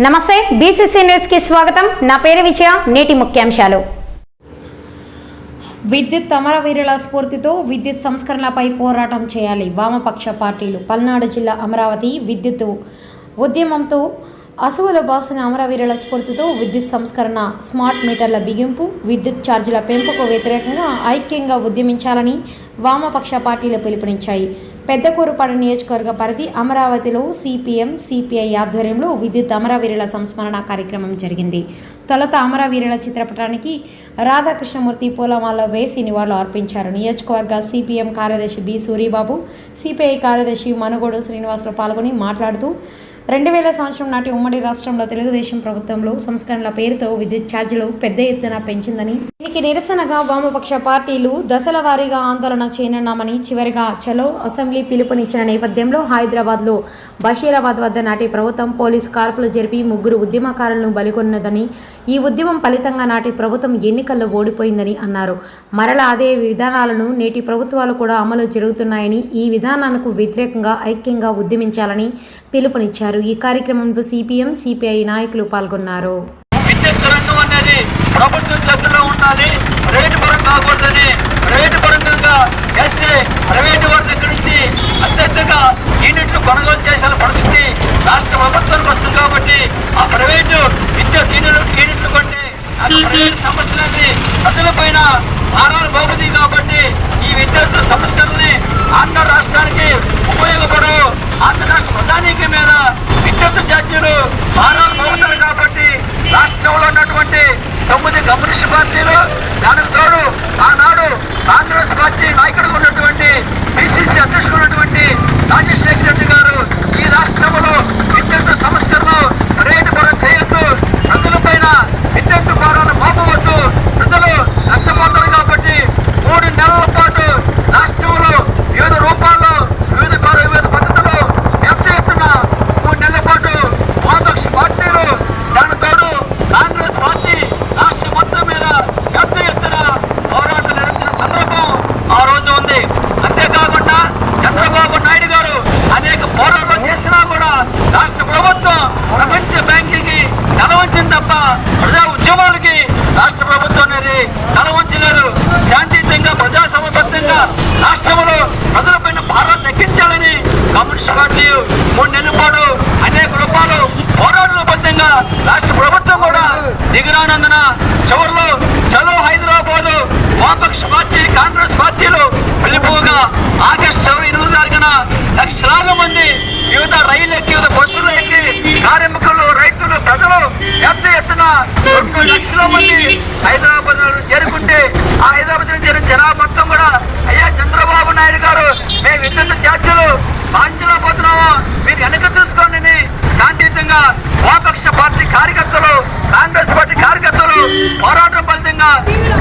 నమస్తే బీసీసీ న్యూస్కి స్వాగతం. నా పేరు విజయ నేటి ముఖ్యాంశాలు. విద్యుత్ అమరవీరుల స్ఫూర్తితో విద్యుత్ సంస్కరణలపై పోరాటం చేయాలి. వామపక్ష పార్టీలు. పల్నాడు జిల్లా అమరావతి విద్యుత్ ఉద్యమంతో అసువుల బాసిన అమరవీరుల స్ఫూర్తితో విద్యుత్ సంస్కరణ స్మార్ట్ మీటర్ల బిగింపు విద్యుత్ ఛార్జీల పెంపుకు వ్యతిరేకంగా ఐక్యంగా ఉద్యమించాలని వామపక్ష పార్టీలు పిలుపునిచ్చాయి. పెద్దకూరుపాడు నియోజకవర్గ పరిధి అమరావతిలో సిపిఎం సిపిఐ ఆధ్వర్యంలో విద్యుత్ అమరవీరుల సంస్మరణ కార్యక్రమం జరిగింది. తొలత అమరవీరుల చిత్రపటానికి రాధాకృష్ణమూర్తి పూలమాల వేసి నివాళులు అర్పించారు. నియోజకవర్గ సిపిఎం కార్యదర్శి బి సూరిబాబు సిపిఐ కార్యదర్శి మనుగోడు శ్రీనివాసులు పాల్గొని మాట్లాడుతూ రెండు వేల సంవత్సరం నాటి ఉమ్మడి రాష్ట్రంలో తెలుగుదేశం ప్రభుత్వంలో సంస్కరణల పేరుతో విద్యుత్ ఛార్జీలు పెద్ద ఎత్తున పెంచిందని దీనికి నిరసనగా వామపక్ష పార్టీలు దశల వారీగా ఆందోళన చేయనున్నామని చివరిగా చలో అసెంబ్లీ పిలుపునిచ్చిన నేపథ్యంలో హైదరాబాద్లో బషీరాబాద్ వద్ద నాటి ప్రభుత్వం పోలీస్ కార్పులు జరిపి ముగ్గురు ఉద్యమకారులను బలికొన్నదని ఈ ఉద్యమం ఫలితంగా నాటి ప్రభుత్వం ఎన్నికల్లో ఓడిపోయిందని అన్నారు. మరలా అదే విధానాలను నేటి ప్రభుత్వాలు కూడా అమలు జరుగుతున్నాయని ఈ విధానానికి వ్యతిరేకంగా ఐక్యంగా ఉద్యమించాలని పిలుపునిచ్చారు. ఈ కార్యక్రమంలో సిపిఎం సిపిఐ నాయకులు పాల్గొన్నారు. విద్యుత్ అనేది ప్రభుత్వం చేతుల్లో ఉండాలి రైతు పరం కాకూడదని రైతు పరంగా చేస్తే ప్రైవేటు వారి దగ్గర నుంచి అత్యధికంగా యూనిట్లు కొనుగోలు చేసిన పరిస్థితి రాష్ట్ర ప్రభుత్వానికి వస్తుంది కాబట్టి ఆ ప్రైవేటు విద్యుత్ యూనిట్లు యూనిట్లు కొంటే అది ప్రైవేటు సంస్థలన్నీ ప్రజలపైన భారాలు బాగుంది కాబట్టి ఈ విద్యుత్ సంస్థలని ఆంధ్ర రాష్ట్రానికి ఉపయోగపడవు. ఆంధ్ర ప్రధానికి మీద విద్యుత్ ఛార్జీలు భారాలు బాగుతాయి కాబట్టి రాష్ట్రంలో ఉన్నటువంటి తొమ్మిది కమ్యూనిస్ట్ పార్టీలు దానికి తోడు ఆనాడు కాంగ్రెస్ పార్టీ నాయకుడు ఉన్నటువంటి పిసిసి అధ్యక్షుడు ఉన్నటువంటి రాజశేఖర రెడ్డి గారు ఈ రాష్ట్రంలో విద్యుత్ సంస్కరణ రేటు పరం చేయొద్దు. ప్రజలపైన విద్యుత్ భారాలు మోపవద్దు. ప్రజలు నష్టపోతారు కాబట్టి మూడు నెలలు పాటు రాష్ట్రంలో వివిధ రూపాల్లో వివిధ పద- వివిధ పద్ధతులు ఎంత ఎత్తున మూడు నెలల పాటు వామపక్ష పార్టీలు దాని తోడు కాంగ్రెస్ పార్టీ రాష్ట్రం మొత్తం మీద పెద్ద ఎత్తున పోరాటం నిర్వహించిన సందర్భం ఆ రోజు ఉంది అంతేకాకుండా చంద్రబాబు నాయుడు గారు అనేక పోరాటాలు చేసినా కూడా రాష్ట్ర ప్రభుత్వం ప్రపంచ బ్యాంకుకి తల వంచింది తప్ప ప్రజా ఉద్యమాలకి రాష్ట్ర ప్రభుత్వం అనేది తల వంచలేదు శాంతియుతంగా ప్రజాసమబద్ధంగా రాష్ట్రంలో ప్రజలపైన భారం తగ్గించాలని కమ్యూనిస్ట్ పార్టీ మూడు నెలల పాటు అనేక రూపాయలు కూడా రాష్ట్ర ప్రభుత్వం కూడా దిగురానందున చివరిలో చలో హైదరాబాదు వామపక్ష పార్టీ కాంగ్రెస్ పార్టీలు వెళ్ళిపోగా ఆగస్టు ఇరవై ఎనిమిది తారీఖున లక్షలాది మంది వివిధ రైలు ఎక్కి వివిధ బస్సులు ఎక్కి కార్మికులు రైతులు ప్రజలు పెద్ద ఎత్తున రెండు లక్షల మంది హైదరాబాద్ చేరుకుంటే ఆ హైదరాబాద్ నుంచి చేరిన జనాభా మొత్తం కూడా అయ్యా చంద్రబాబు నాయుడు గారు మేము విద్యుత్ ఛార్జీలు పాంచలేకపోతున్నాము మీరు వెనక చూసుకోండి. శాంతియుతంగా వామపక్ష పార్టీ కార్యకర్తలు కాంగ్రెస్ పార్టీ కార్యకర్తలు పోరాటం ఫలితంగా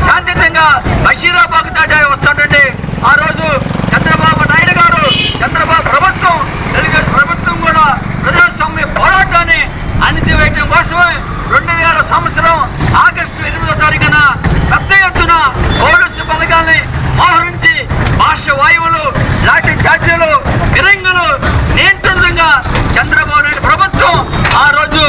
శాంతియుతంగా బషీరాబాద్ దాటి వస్తుంటే ఆ రోజు చంద్రబాబు నాయుడు గారు చంద్రబాబు ప్రభుత్వం తెలుగుదేశం ప్రభుత్వం కూడా ప్రజాస్వామ్య పోరాటాన్ని అణిచివేయటం కోసమే రెండు వేల సంవత్సరం ఆగస్టు ఎనిమిదో తారీఖున పెద్ద ఎత్తున పోలీసు పథకాన్ని మోహరించి భాష వాయువులు లాఠీ ఛార్జీలు ఫిరంగులు నియంత్రణంగా చంద్రబాబు నాయుడు ప్రభుత్వం ఆ రోజు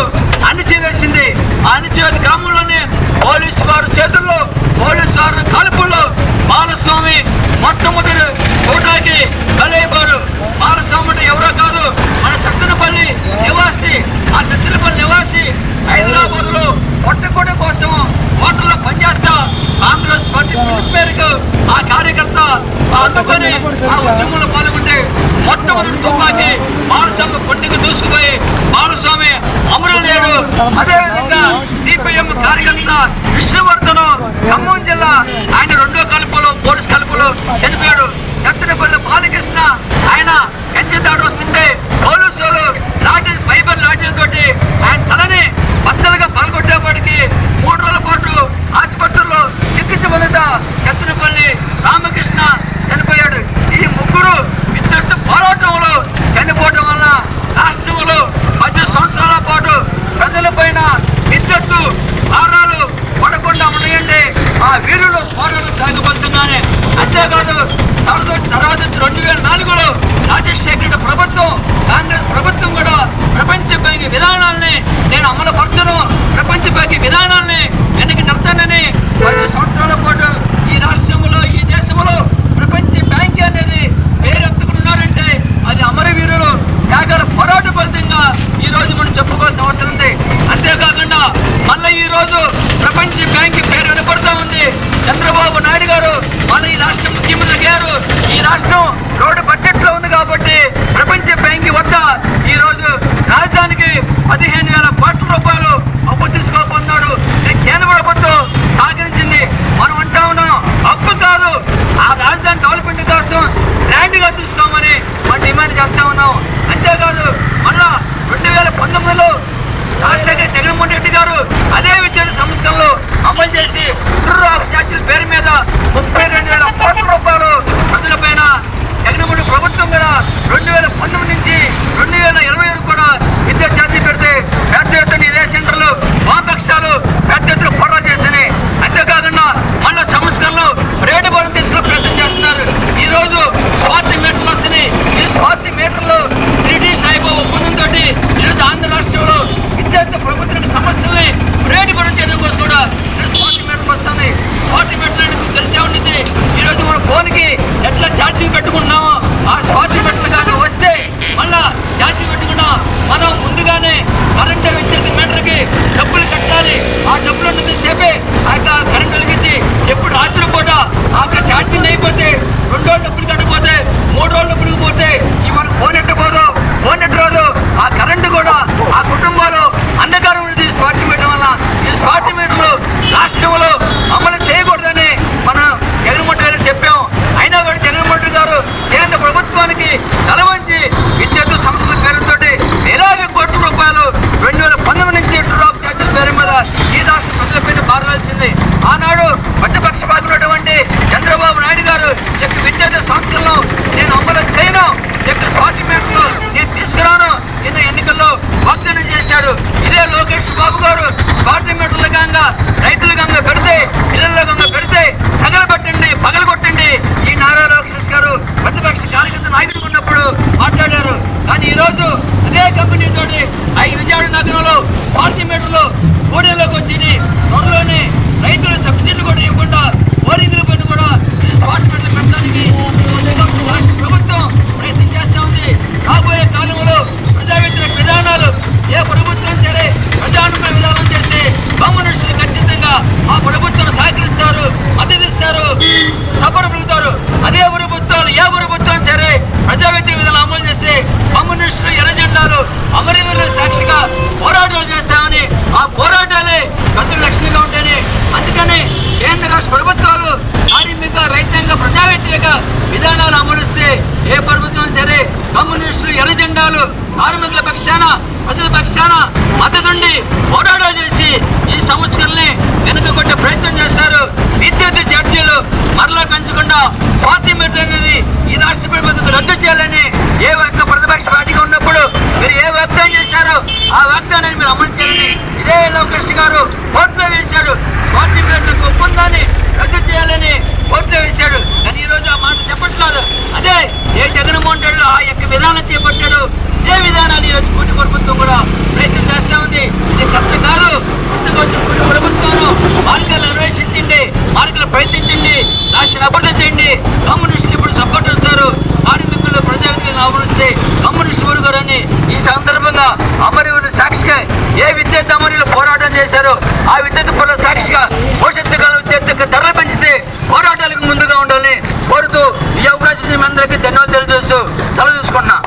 అణిచివేసింది ఆ అణిచివేత క్రమంలోనే పోలీసు వారి చేతుల్లో పోలీసు వారి కాల్పుల్లో బాలస్వామి మొట్టమొదటి చూడడానికి బలైపోరు బాలస్వామి అంటే ఎవరో కాదు మన సత్తెనపల్లి నివాసి ఆ సత్తెనపల్లి నివాసి హైదరాబాద్లో పొట్టకొడ కోసం హోటల్లో పనిచేస్తా కాంగ్రెస్ పార్టీ పిలుపు మేరకు ఆ కార్యకర్త ఆ అందుకొని ఆ ఉద్యమంలో పాల్గొంటే మొట్టమొదటి తుపాకి బాలస్వామి దూసుకుపోయి బాలస్వామి అమరలేడు అదేవిధంగా సిపిఎం కార్యకర్త విష్ణువర్ధను ఖమ్మం జిల్లా ఆయన రెండో కలుపులో పోలీస్ కలుపులో చనిపోయాడు. చత్తనపల్లి బాలకృష్ణ ఆయన కంచె దాడు వస్తుంటే పోలీసులు లాఠీ ఫైబర్ లాఠీలతోటి ఆయన తలని వీరులు పౌరులు సాగబోతున్నారని అంతేకాదు తర్వాత రెండు వేల నాలుగులో రాజశేఖరుడు ప్రభుత్వం కాంగ్రెస్ ప్రభుత్వం కూడా ప్రపంచ బ్యాంక్ విధానాల్ని నేను అమలుపరచను. ప్రపంచ బ్యాంక్ విధానాల్ని వెనక్కి నడతానని పది సంవత్సరాల పాటు సమస్యల్ని ప్రేటిపడం చేయడం కోసం కూడా పార్టీ మీటర్కి వస్తుంది. పార్టీ మీటర్ తెలిసే ఉండింది ఈరోజు మన ఫోన్కి ఎట్లా ఛార్జింగ్ పెట్టుకుంటున్నామో ఆ బాబు గారు పార్లమెంట్ల గంగ రైతుల గంగ పెడితే ఇళ్ళ గంగ పెడితే పగలగొట్టండి పగలగొట్టండి ఈ నారా లోకేష్ గారు ప్రతిపక్ష కార్యకర్త నాయకుడు ఉన్నప్పుడు మాట్లాడారు. మరలా పెంచకుండా పార్టీ మెట్లు అనేది ఈ రాష్ట్ర ప్రభుత్వం రద్దు చేయాలని ఏ యొక్క ప్రతిపక్ష పార్టీగా ఉన్నప్పుడు మీరు ఏ వ్యాప్తం చేశారో ఆ వాగ్దానాన్ని మీరు అమలు చేయాలని ఇదే లోకేష్ గారు ఓట్లు వేశాడు పార్టీ మెట్లకు ఒప్పందాన్ని రద్దు చేయాలని ఓట్లు సందర్భంగా అమరువుని సాక్షిగా ఏ విద్యుత్ అమరులు పోరాటం చేశారో ఆ విద్యుత్ పొల సాక్షిగా భవిష్యత్తు కాలం విద్యుత్తుకు ధరలు పెంచితే పోరాటాలకు ముందుగా ఉండాలని కోరుతూ ఈ అవకాశం అందరికీ ధన్యవాదాలు చేస్తూ సెలవు చూసుకుంటున్నా